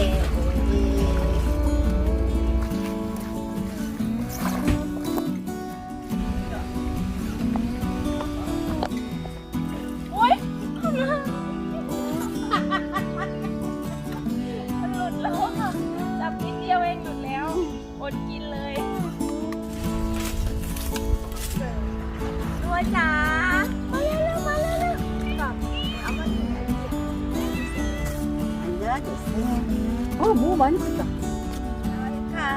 โ嫌ですね。あ、もう毎日だ。 ค่ะ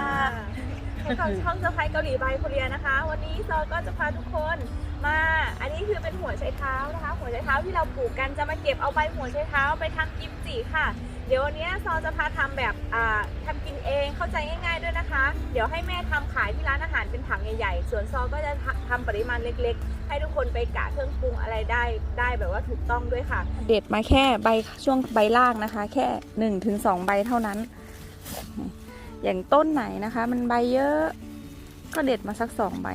พบกับช่องเซอร์ไพรส์เกาหลีบายโคเรียนะคะ วันนี้ซอก็จะพาทุกคนมา อันนี้คือเป็นหัวไชเท้านะคะ หัวไชเท้าที่เราปลูกกันจะมาเก็บเอาใบหัวไชเท้าไปทำกิมจิค่ะ เ ดี๋ยววันนี้ซอจะพาทำแบบอ่าทำกินเองเข้าใจง่าย ๆด้วยนะคะ เดี๋ยวให้แม่ทำขายที่ร้านอาหารเป็นถังใหญ่ๆ ส่วนซอก็จะทำปริมาณเล็กๆ ให้ทุกคนไปกะเครื่องปรุงอะไรได้ได้แบบว่าถูกต้องด้วยค่ะ เด็ดมาแค่ใบช่วงใบล่างนะคะ แค่1นถึงสใบเท่านั้น อย่างต้นไหนนะคะ มันใบเยอะ ก็เด็ดมาสักสองใบ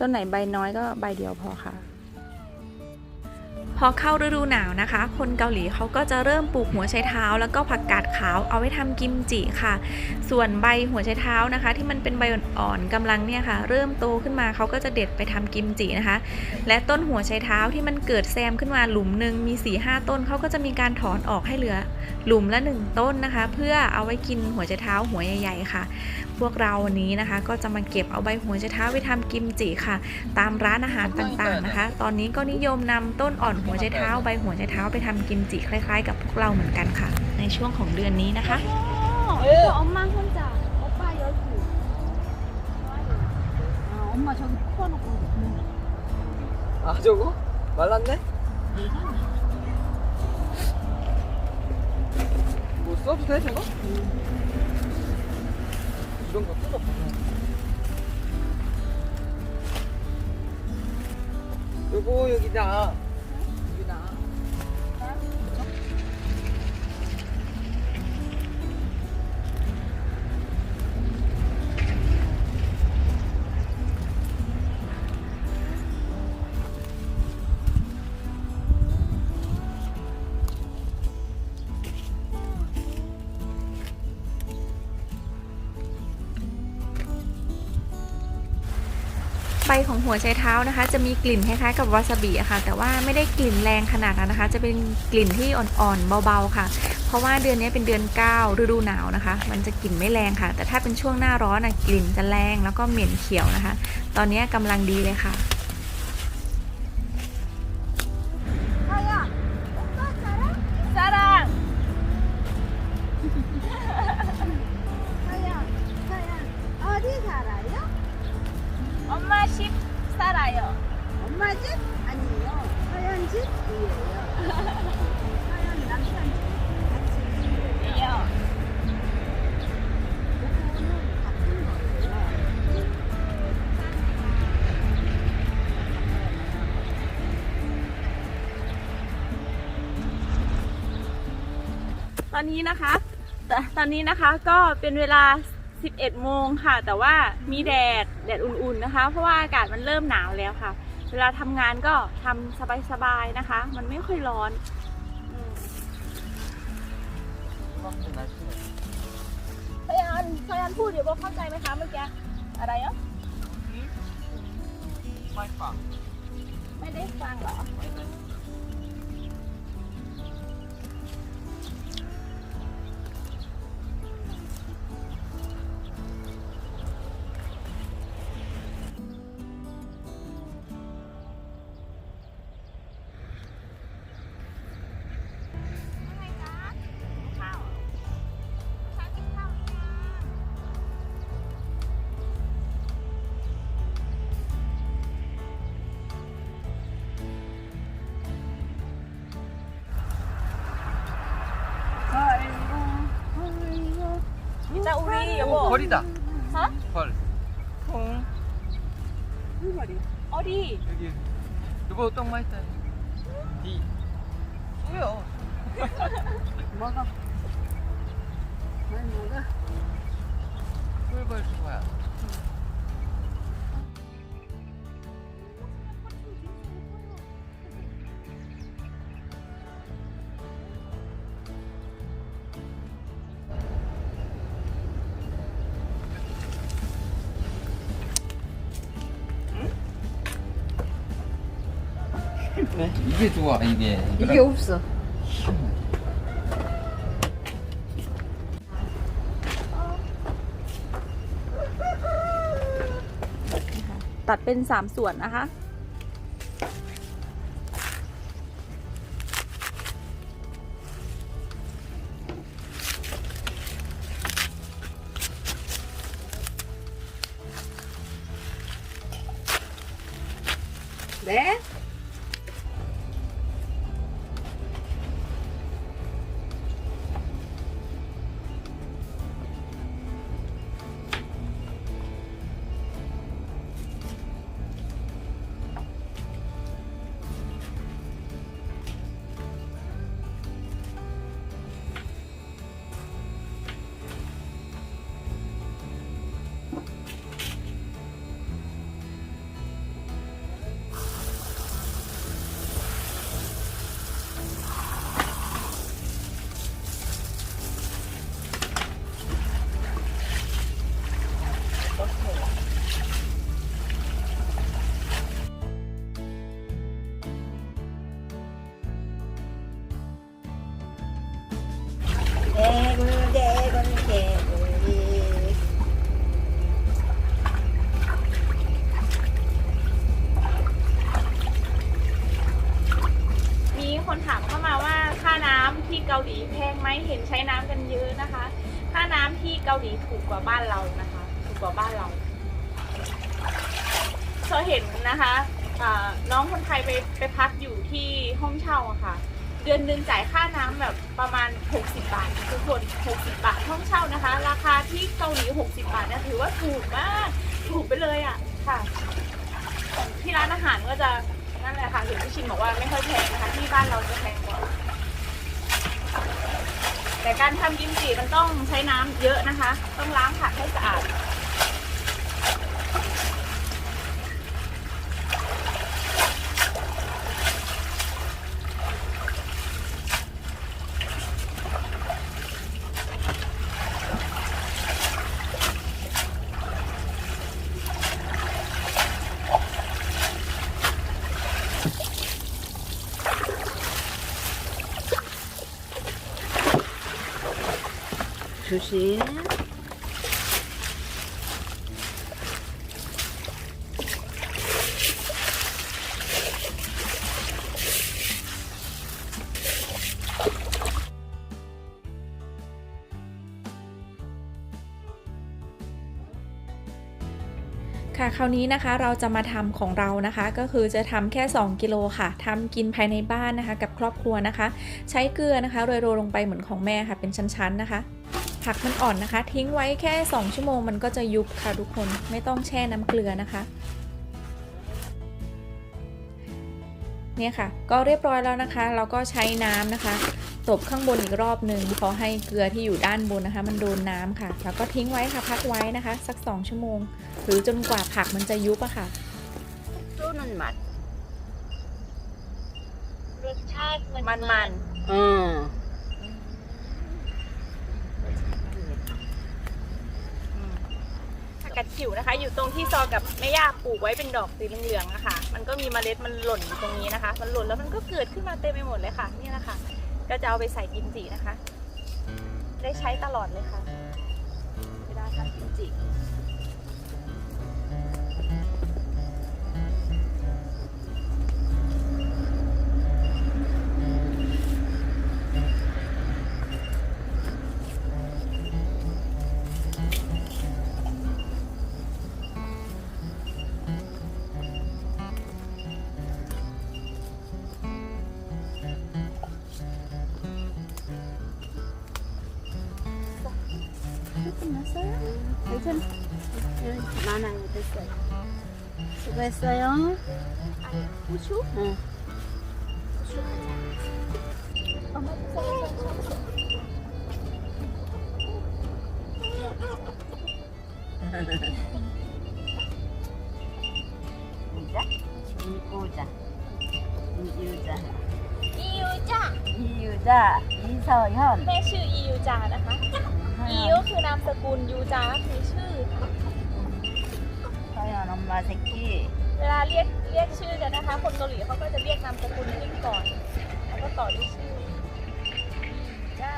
ต้นไหนใบน้อยก็ใบเดียวพอค่ะ พอเข้าฤดูหนาวนะคะ คนเกาหลีเขาก็จะเริ่มปลูกหัวไชเท้า แล้วก็ผักกาดขาวเอาไว้ทำกิมจิค่ะ ส่วนใบหัวไชเท้านะคะ ที่มันเป็นใบอ่อนๆกำลังเนี่ยค่ะ เริ่มโตขึ้นมาเขาก็จะเด็ดไปทำกิมจินะคะ และต้นหัวไชเท้าที่มันเกิดแซมขึ้นมาหลุมหนึ่งมี4ีหต้นเขาก็จะมีการถอนออกให้เหลือหลุมละ 1 ต้นนะคะ เพื่อเอาไว้กินหัวไชเท้าหัวใหญ่ ๆ ค่ะ พวกเราวันนี้นะคะ ก็จะมาเก็บเอาใบหัวไชเท้าไปทำกิมจิค่ะ ตามร้านอาหารต่างๆนะคะ ตอนนี้ก็นิยมนำต้นอ่อนหัวไชเท้าใบหัวไชเท้าไปทำกิมจิคล้าย ๆ กับพวกเราเหมือนกันค่ะ ในช่วงของเดือนนี้นะคะ 어, 엄마 혼자 오빠 여기 아, 엄마 저기 코아놓고 있는 거. 아 저거? 말랐네? 뭐 써도 돼 저거? 이런 거 뜯어 요거 여기다 ไปของหัวไชเท้านะคะ จะมีกลิ่นคล้ายๆกับวาซาบิอะค่ะ แต่ว่าไม่ได้กลิ่นแรงขนาดนั้นนะคะ จะเป็นกลิ่นที่อ่อนๆเบาๆค่ะ เพราะว่าเดือนนี้เป็นเดือน 9 ฤดูหนาวนะคะ มันจะกลิ่นไม่แรงค่ะ แต่ถ้าเป็นช่วงหน้าร้อนนะกลิ่นจะแรงแล้วก็เหม็นเขียวนะคะ ตอนนี้กำลังดีเลยค่ะ อนนี้นะคะตอนนี้นะคะก็เป็นเวลา 11 โมงค่ะ แต่ว่ามีแดดแดดอุ่นๆนะคะ เพราะว่าอากาศมันเริ่มหนาวแล้วค่ะ เวลาทำงานก็ทำสบายๆนะคะ มันไม่ค่อยร้อนพยานพยานพูดเดี๋ยวบอกเข้าใจไหมคะเมื่อกี้อะไรอะไม่ฟังไม่ได้ฟังเหรอ 벌이다. 어? 벌. 동. 물벌이. 어리. 여기 누구 똥 맛있다. 니. 뭐야? 먹어. 많이 먹어. 꿀벌 좋아. 네, 이게 좋아 이게. 이게 없어. ตัดเป็นสามส่วนนะคะ 개굴 개굴 개굴이 มีคนถามเข้ามาว่าค่าน้ำที่เกาหลีแพงไหมเห็นใช้น้ำกันเยอะนะคะ ค่าน้ำที่เกาหลีถูกกว่าบ้านเรานะคะ ถูกกว่าบ้านเราเธอเห็นนะคะอ่าน้องคนไทยไปไปพักอยู่ที่ห้องเช่าอะค่ะ เ ดือนหนึ่งจ่ายค่าน้ำแบบประมาณ 60 บาททุกคน 60 บาทห้องเช่านะคะ ราคาที่เกาหลี 60 บาทเนี่ยถือว่าถูกมาก ถูกไปเลยอะค่ะของที่ร้านอาหารก็จะนั่นแหละค่ะเห็นพี่ชินบอกว่าไม่ค่อยแพงนะคะ ที่บ้านเราจะแพงกว่าแต่การทำกิมจิมันต้องใช้น้ำเยอะนะคะ ต้องล้างผักให้สะอาด 조 심. ค่ะคราวนี้นะคะเราจะมาทำของเรานะคะ ก็คือจะทำแค่ 2 กิโลค่ะทำกินภายในบ้านนะคะ กับครอบครัวนะคะ ใช้เกลือนะคะโรยๆลงไปเหมือนของแม่ค่ะเป็นชั้นๆนะคะ ผักมันอ่อนนะคะ ทิ้งไว้แค่ 2 ชั่วโมงมันก็จะยุบค่ะทุกคนไม่ต้องแช่น้ำเกลือนะคะเนี่ยค่ะ ก็เรียบร้อยแล้วนะคะเราก็ใช้น้ำนะคะ ตบข้างบนอีกรอบหนึ่งขอให้เกลือที่อยู่ด้านบนนะคะ มันโดนน้ำค่ะ แล้วก็ทิ้งไว้ค่ะพักไว้นะคะ สัก 2 ชั่วโมง หรือจนกว่าผักมันจะยุบอะค่ะมัรสชาติมันมันอืม กกัดขิวนะคะ อยู่ตรงที่ซอกับแม่ย่าปลูกไว้เป็นดอกสีเหลืองๆนะคะมันก็มีเมล็ดมันหล่นอยู่ตรงนี้นะคะ มันหล่นแล้วมันก็เกิดขึ้นมาเต็มไปหมดเลยค่ะ นี่แหละค่ะ ก็จะเอาไปใส่กิมจินะคะ ได้ใช้ตลอดเลยค่ะเวลาทำกิมจิ 끝났어요? 괜찮 많아요. 됐어요. 수고했어요. 후추? 응. อยค่ะแม่ชื่ออียูจานะคะอีก็คือนามสกุลยูจาคือชื่อค่ะใช่ค่ะนมาเซกี้เวลาเรียกเรียกชื่อกันนะคะ คนเกาหลีเขาก็จะเรียกนามสกุลขึ้นก่อนแล้วก็ต่อด้วยชื่อจ้า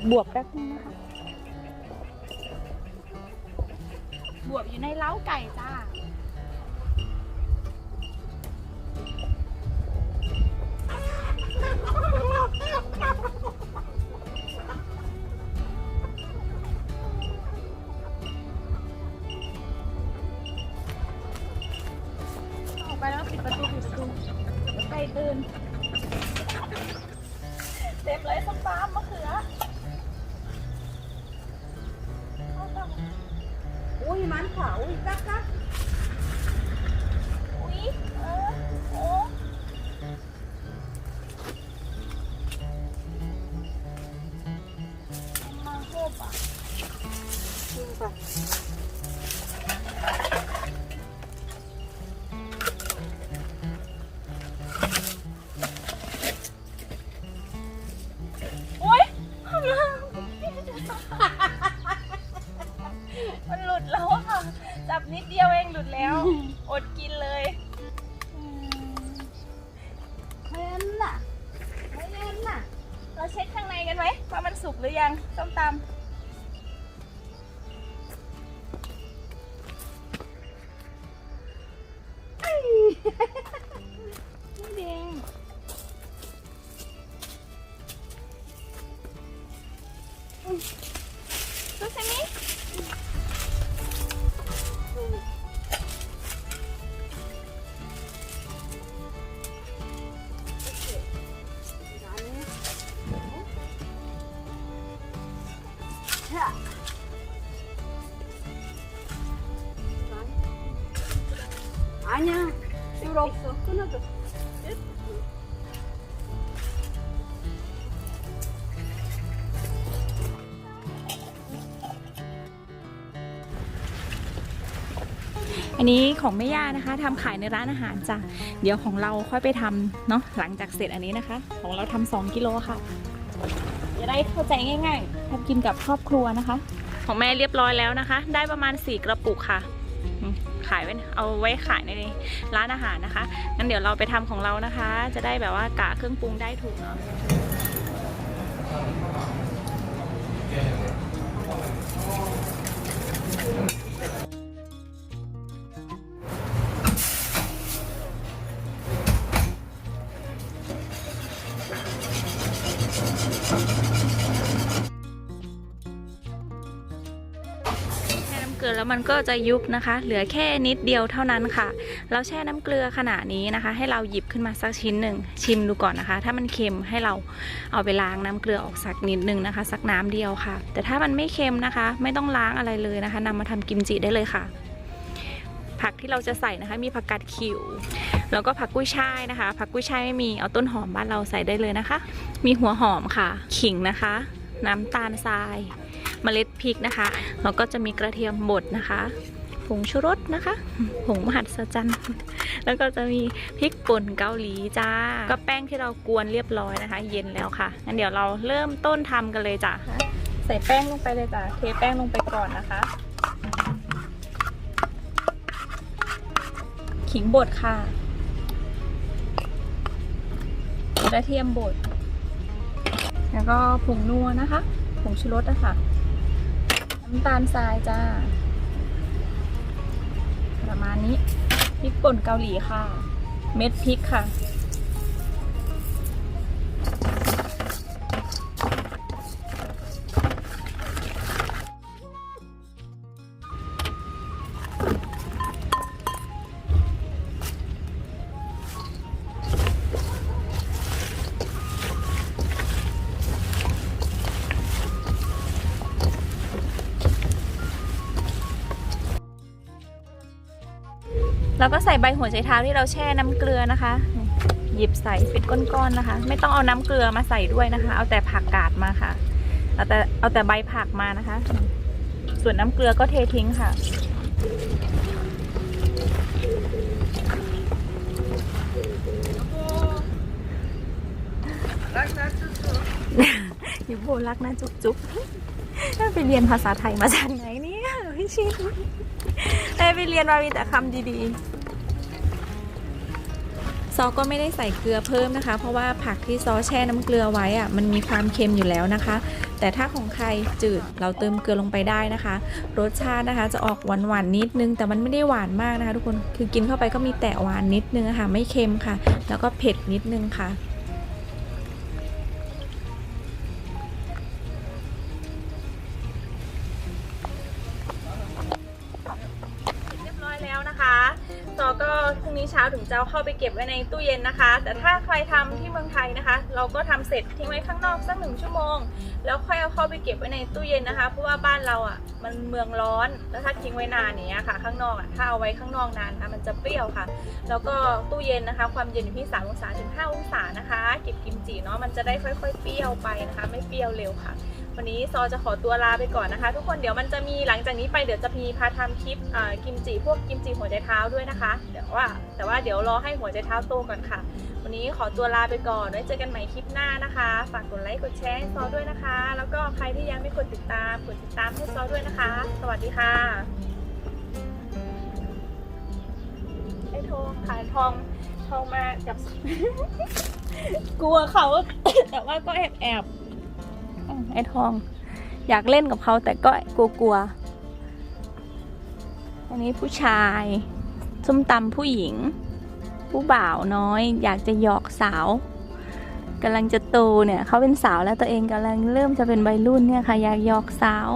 ก็บบวบแป๊บนึงนะคะบวบอยู่ในเล้าไก่จ้ะ โอันนี้ของแม่ย่านะคะทำขายในร้านอาหารจ้ะเดี๋ยวของเราค่อยไปทำเนาะหลังจากเสร็จอันนี้นะคะ ของเราทำสองกิโลค่ะจะได้เข้าใจง่ายๆทำกินกับครอบครัวนะคะ ของแม่เรียบร้อยแล้วนะคะ ได้ประมาณ4กระปุกค่ะขายไว้เอาไว้ขายในร้านอาหารนะคะงั้นเดี๋ยวเราไปทำของเรานะคะ จะได้แบบว่ากะเครื่องปรุงได้ถูกเนาะ แล้วมันก็จะยุบนะคะ เหลือแค่นิดเดียวเท่านั้นค่ะ เราแช่น้ำเกลือขนาดนี้นะคะ ให้เราหยิบขึ้นมาสักชิ้นหนึ่งชิมดูก่อนนะคะ ถ้ามันเค็มให้เราเอาไปล้างน้ำเกลือออกสักนิดนึงนะคะ สักน้ำเดียวค่ะ แต่ถ้ามันไม่เค็มนะคะ ไม่ต้องล้างอะไรเลยนะคะนำมาทำกิมจิได้เลยค่ะ ผักที่เราจะใส่นะคะ มีผักกาดขิวแล้วก็ผักกุ้ยช่ายนะคะ ผักกุ้ยช่ายไม่มีเอาต้นหอมบ้านเราใส่ได้เลยนะคะ มีหัวหอมค่ะ ขิงนะคะ น้ำตาลทราย เมล็ดพริกนะคะ แล้วก็จะมีกระเทียมบดนะคะผงชูรสนะคะผงมหัศจรรย์แล้วก็จะมีพริกป่นเกาหลีจ้า ก็แป้งที่เรากวนเรียบร้อยนะคะ เย็นแล้วค่ะงั้นเดี๋ยวเราเริ่มต้นทำกันเลยจ้ะใส่แป้งลงไปเลยจ้ะเทแป้งลงไปก่อนนะคะขิงบดค่ะกระเทียมบด แล้วก็ผงนัวนะคะ ผงชูรสอะค่ะ น้ำตาลทรายจ้า ประมาณนี้พริกป่นเกาหลีค่ะ เม็ดพริกค่ะ แล้วก็ใส่ใบหัวไชเท้าที่เราแช่น้ำเกลือนะคะ หยิบใส่เป็นก้อนๆนะคะ ไม่ต้องเอาน้ำเกลือมาใส่ด้วยนะคะ เอาแต่ผักกาดมาค่ะเอาแต่เอาแต่ใบผักมานะคะ ส่วนน้ำเกลือก็เททิ้งค่ะอยู่โบรักนะจุ๊บจุ๊บไปเรียนภาษาไทยมาจากไหนนี่ พี่ชินได้ไปเรียนมามีแต่คำดีๆ ซอก็ไม่ได้ใส่เกลือเพิ่มนะคะ เพราะว่าผักที่ซอแช่น้ำเกลือไว้อะมันมีความเค็มอยู่แล้วนะคะ แต่ถ้าของใครจืดเราเติมเกลือลงไปได้นะคะ รสชาตินะคะจะออกหวานหวานนิดนึง แต่มันไม่ได้หวานมากนะคะ ทุกคน คือกินเข้าไปก็มีแต่หวานนิดนึงะค่ะ ไม่เค็มค่ะ แล้วก็เผ็ดนิดนึงค่ะ เช้าเข้าไปเก็บไว้ในตู้เย็นนะคะ แต่ถ้าใครทำที่เมืองไทยนะคะ เราก็ทำเสร็จทิ้งไว้ข้างนอกสักหนึ่งชั่วโมง แล้วค่อยเอาเข้าไปเก็บไว้ในตู้เย็นนะคะ เพราะว่าบ้านเราอะมันเมืองร้อน แล้วถ้าทิ้งไว้นานอย่างเนี้ยค่ะ ข้างนอกอะถ้าเอาไว้ข้างนอกนานนะมันจะเปรี้ยวค่ะ แล้วก็ตู้เย็นนะคะ ความเย็นอยู่ที่3องศาถึง5องศานะคะ เก็บกิมจิเนาะมันจะได้ค่อย ๆ เปรี้ยวไปนะคะ ไม่เปรี้ยวเร็วค่ะ วันนี้ซอจะขอตัวลาไปก่อนนะคะ ทุกคนเดี๋ยวมันจะมีหลังจากนี้ไปเดี๋ยวจะมีพาทำคลิปกิมจิพวกกิมจิหัวใจเท้าด้วยนะคะเดี๋ยวว่าแต่ว่าเดี๋ยวรอให้หัวใจเท้าโตก่อนค่ะ วันนี้ขอตัวลาไปก่อนไว้เจอกันใหม่คลิปหน้านะคะ ฝากกดไลค์กดแชร์ให้ซอด้วยนะคะ แล้วก็ใครที่ยังไม่กดติดตามกดติดตามให้ซอด้วยนะคะ สวัสดีค่ะไอ้ทองขายทองทองมากับกลัวเขาแต่ว่าก็แอบแอบ ไอ้ทอง อยากเล่นกับเขาแต่ก็กลัวๆอันนี้ผู้ชายส้มตำผู้หญิง ผู้บ่าวน้อย อยากจะหยอกสาวกำลังจะโตเนี่ยเขาเป็นสาวแล้วตัวเองกำลังเริ่มจะเป็นวัยรุ่นเนี่ยค่ะ อยากหยอกสาว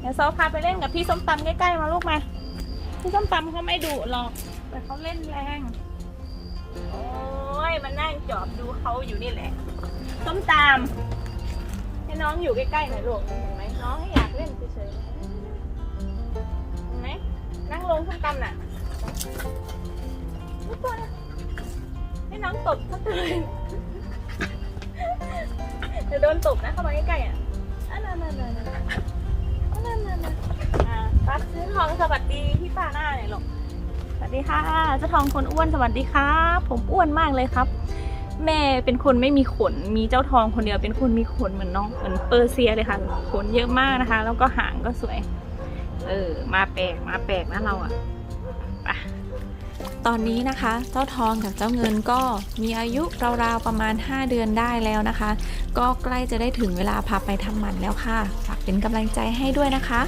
เดี๋ยวซอพาไปเล่นกับพี่ส้มตำใกล้ๆมาลูกมา พี่ส้มตำเขาไม่ดุหรอก แต่เขาเล่นแรง ยมันนั่งจอบดูเขาอยู่นี่แหละส้มตำให้น้องอยู่ใกล้ๆหน่อยลูกเห็นไหมน้องให้อยากเล่นเฉยๆเห็นไหมนั่งลงส้มตำน่ะไม่ตัวนะให้น้องตบสักเลยเดี๋ยวโดนตบนะเข้ามาใกล้ๆอะอันนั้นนั่นนั่นนั่นอันนั้นนั่นนั่นอ่าป้าซื้อทองสวัสดีพี่ป้าหน้าหน่อยลูก วัสดีค่ะเจ้าทองคนอ้วนสวัสดีครับผมอ้วนมากเลยครับ แม่เป็นคนไม่มีขน มีเจ้าทองคนเดียวเป็นคนมีขนเหมือนน้องเหมือนเปอร์เซียเลยค่ะ ขนเยอะมากนะคะ แล้วก็หางก็สวย เออ มาแปลกมาแปลกนะเราอะไปตอนนี้นะคะ เจ้าทองกับเจ้าเงินก็มีอายุราวๆประมาณ 5 เดือนได้แล้วนะคะ ก็ใกล้จะได้ถึงเวลาพาไปทำหมันแล้วค่ะฝากเป็นกำลังใจให้ด้วยนะคะ